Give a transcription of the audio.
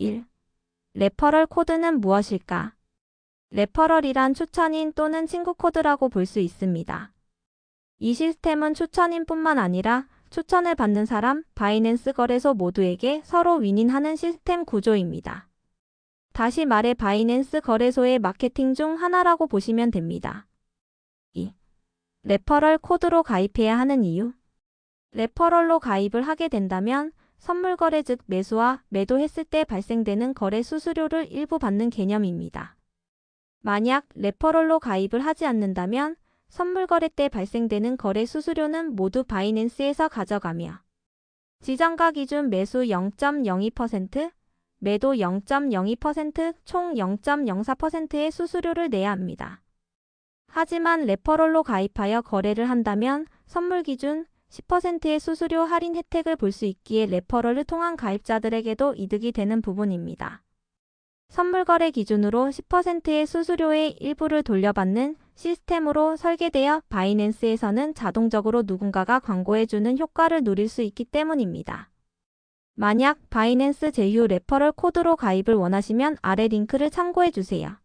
1. 레퍼럴 코드는 무엇일까? 레퍼럴이란 추천인 또는 친구 코드라고 볼 수 있습니다. 이 시스템은 추천인 뿐만 아니라 추천을 받는 사람, 바이낸스 거래소 모두에게 서로 윈윈하는 시스템 구조입니다. 다시 말해 바이낸스 거래소의 마케팅 중 하나라고 보시면 됩니다. 2. 레퍼럴 코드로 가입해야 하는 이유 레퍼럴로 가입을 하게 된다면 선물 거래 즉 매수와 매도했을 때 발생되는 거래 수수료를 일부 받는 개념입니다. 만약 레퍼럴로 가입을 하지 않는다면 선물 거래 때 발생되는 거래 수수료는 모두 바이낸스에서 가져가며 지정가 기준 매수 0.02%, 매도 0.02%, 총 0.04%의 수수료를 내야 합니다. 하지만 레퍼럴로 가입하여 거래를 한다면 선물 기준 10%의 수수료 할인 혜택을 볼 수 있기에 레퍼럴을 통한 가입자들에게도 이득이 되는 부분입니다. 선물 거래 기준으로 10%의 수수료의 일부를 돌려받는 시스템으로 설계되어 바이낸스에서는 자동적으로 누군가가 광고해주는 효과를 누릴 수 있기 때문입니다. 만약 바이낸스 제휴 레퍼럴 코드로 가입을 원하시면 아래 링크를 참고해주세요.